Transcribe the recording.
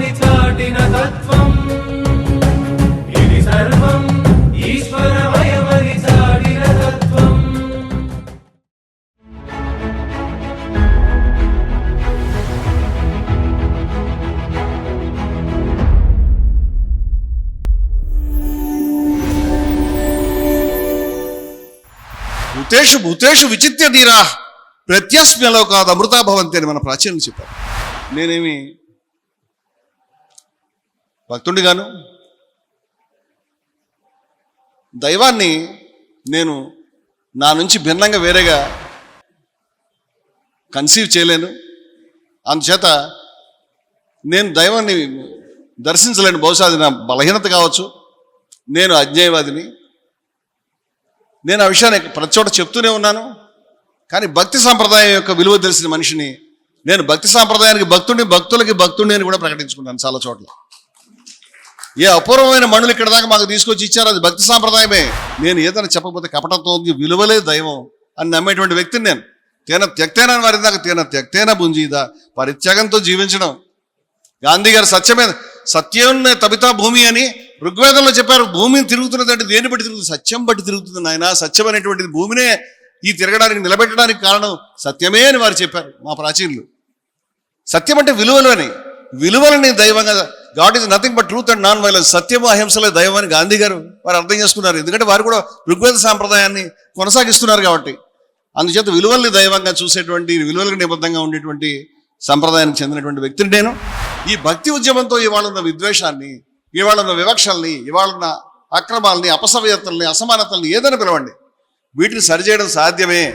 ఈశ్వరమయమని చాటిన తత్వం. ఇది సర్వం ఈశ్వరమయమని చాటిన తత్వం. భూతేషు భూతేషు విచిత్య ధీరా. ప్రత్యస్మ్యలో కాదు అమృతా భవంతి అని మన ప్రాచీనులు చెప్పారు. నేనేమి భక్తుడిగాను. దైవాన్ని నేను నా నుంచి భిన్నంగా వేరేగా కన్సీవ్ చేయలేను. అందుచేత నేను దైవాన్ని దర్శించలేను. బహుశా అది నా బలహీనత కావచ్చు. నేను అజ్ఞేయవాదిని. నేను ఆ విషయాన్ని ప్రతి చోట చెప్తూనే ఉన్నాను. కానీ భక్తి సాంప్రదాయం యొక్క విలువ తెలిసిన మనిషిని నేను భక్తి సాంప్రదాయానికి భక్తుడిని భక్తులకి భక్తుడిని అని కూడా ప్రకటించుకున్నాను చాలా చోట్ల. ఏ అపూర్వమైన మణులు ఇక్కడ దాకా మాకు తీసుకొచ్చి ఇచ్చారు? అది భక్తి సాంప్రదాయమే. నేను ఏదైనా చెప్పకపోతే కపటంతో విలువలే దైవం అని నమ్మేటువంటి వ్యక్తిని నేను. తేన త్యక్తేనా వారి దాకా తేన త్యక్తేన భుంజీదా పరిత్యాగంతో జీవించడం. గాంధీ గారు సత్యమే సత్యం తబితా భూమి అని ఋగ్వేదంలో చెప్పారు. భూమిని తిరుగుతున్నది అంటే దేని బట్టి తిరుగుతుంది? సత్యం బట్టి తిరుగుతుంది నాయన. సత్యం అనేటువంటిది భూమినే ఈ తిరగడానికి నిలబెట్టడానికి కారణం సత్యమే అని వారు చెప్పారు మా ప్రాచీనులు. సత్యం అంటే విలువలు అని. విలువలని దైవంగా God is nothing but truth and non violence. సత్యము అహింసలే దైవం గాంధీ గారు వారు అర్థం చేసుకున్నారు. ఎందుకంటే వారు కూడా ఋగ్వేద సాంప్రదాయాన్ని కొనసాగిస్తున్నారు కాబట్టి. అందుచేత విలువల్ని దైవంగా చూసేటువంటి విలువలకు నిబద్ధంగా ఉండేటువంటి సంప్రదాయానికి చెందినటువంటి వ్యక్తిని నేను. ఈ భక్తి ఉద్యమంతో ఇవాళ ఉన్న విద్వేషాన్ని ఇవాళ ఉన్న వివక్షల్ని ఇవాళ ఉన్న అక్రమాలని అపసవ్యతల్ని అసమానతల్ని ఏదైనా పిలవండి. వీటిని సరిచేయడం సాధ్యమే.